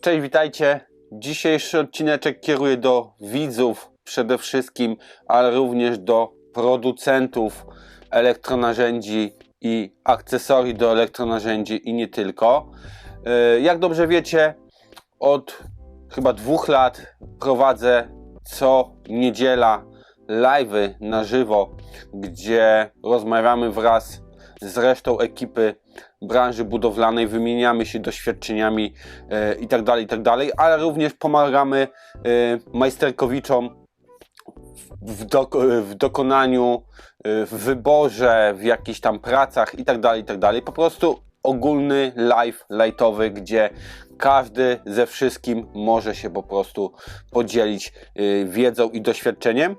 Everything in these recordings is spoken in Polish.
Cześć, witajcie. Dzisiejszy odcineczek kieruję do widzów przede wszystkim, ale również do producentów elektronarzędzi i akcesorii do elektronarzędzi i nie tylko. E, Jak dobrze wiecie, od chyba dwóch lat prowadzę co niedziela live'y na żywo, gdzie rozmawiamy wraz z resztą ekipy branży budowlanej, wymieniamy się doświadczeniami e, i tak tak ale również pomagamy e, majsterkowiczom w, w dokonaniu, e, w wyborze, w jakichś tam pracach i tak dalej, i dalej. Po prostu ogólny live, lightowy, gdzie każdy ze wszystkim może się po prostu podzielić wiedzą i doświadczeniem.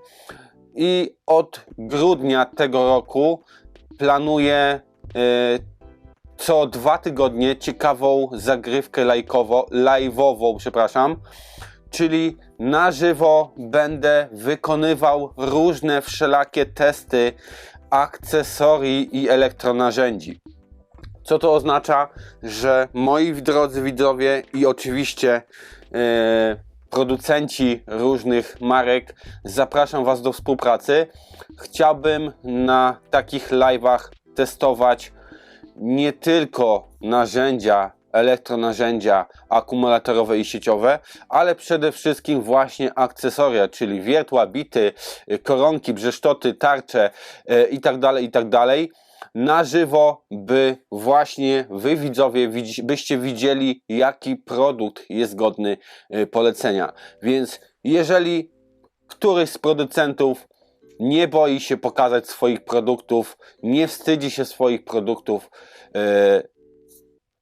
I od grudnia tego roku planuję e, co dwa tygodnie ciekawą zagrywkę lajkowo, live'ową, przepraszam, czyli na żywo będę wykonywał różne wszelakie testy akcesorii i elektronarzędzi. Co to oznacza? Że moi drodzy widzowie i oczywiście e, producenci różnych marek, zapraszam Was do współpracy. Chciałbym na takich live'ach testować nie tylko narzędzia, elektronarzędzia akumulatorowe i sieciowe, ale przede wszystkim właśnie akcesoria, czyli wiertła, bity, koronki, brzeszczoty, tarcze y, i na żywo, by właśnie wy widzowie byście widzieli jaki produkt jest godny y, polecenia. Więc jeżeli któryś z producentów nie boi się pokazać swoich produktów, nie wstydzi się swoich produktów e,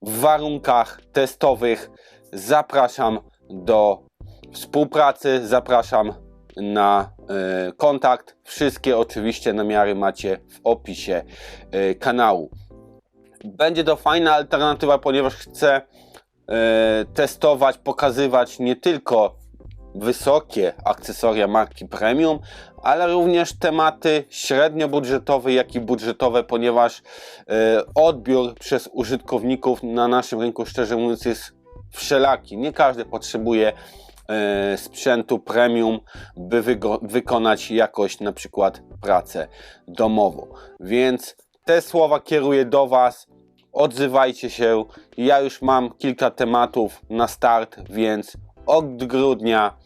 w warunkach testowych. Zapraszam do współpracy, zapraszam na e, kontakt. Wszystkie oczywiście namiary macie w opisie e, kanału. Będzie to fajna alternatywa, ponieważ chcę e, testować, pokazywać nie tylko wysokie akcesoria marki premium, ale również tematy średnio budżetowe, jak i budżetowe, ponieważ odbiór przez użytkowników na naszym rynku, szczerze mówiąc, jest wszelaki. Nie każdy potrzebuje sprzętu premium, by wykonać jakoś na przykład pracę domową. Więc te słowa kieruję do Was. Odzywajcie się. Ja już mam kilka tematów na start, więc od grudnia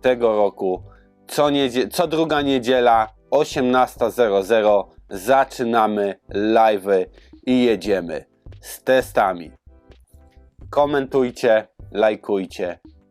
tego roku co, co druga niedziela 18.00 zaczynamy live'y i jedziemy z testami. Komentujcie, lajkujcie,